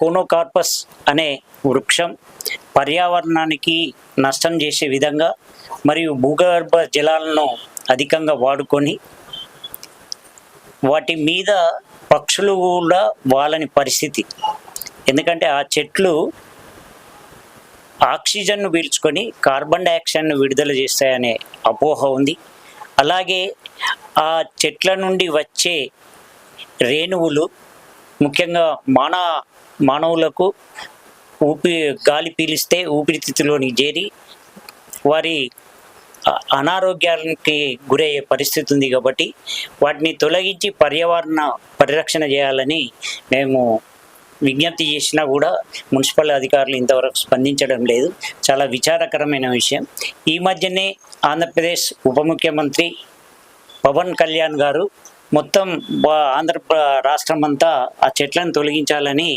Conocarpus అనే వృక్షం పర్యావరణానికి నష్టం చేసే విధంగా మరియు భూగర్భ జలాలను అధికంగా వాడుకొని వాటి మీద పక్షులు కూడా వాళ్ళని పరిస్థితి. ఎందుకంటే ఆ చెట్లు ఆక్సిజన్ను పీల్చుకొని కార్బన్ డైఆక్సైడ్ను విడుదల చేస్తాయనే అపోహ ఉంది. అలాగే ఆ చెట్ల నుండి వచ్చే రేణువులు ముఖ్యంగా మాన మానవులకు ఊపి గాలి పీలిస్తే ఊపిరితిత్తులోని చేరి వారి అనారోగ్యానికి గురయ్యే పరిస్థితి ఉంది కాబట్టి వాటిని తొలగించి పర్యావరణ పరిరక్షణ చేయాలని మేము విజ్ఞప్తి చేసినా కూడా మున్సిపల్ అధికారులు ఇంతవరకు స్పందించడం లేదు. చాలా విచారకరమైన విషయం. ఈ మధ్యనే ఆంధ్రప్రదేశ్ ఉప ముఖ్యమంత్రి పవన్ కళ్యాణ్ గారు మొత్తం ఆంధ్ర రాష్ట్రం అంతా ఆ చెట్లను తొలగించాలని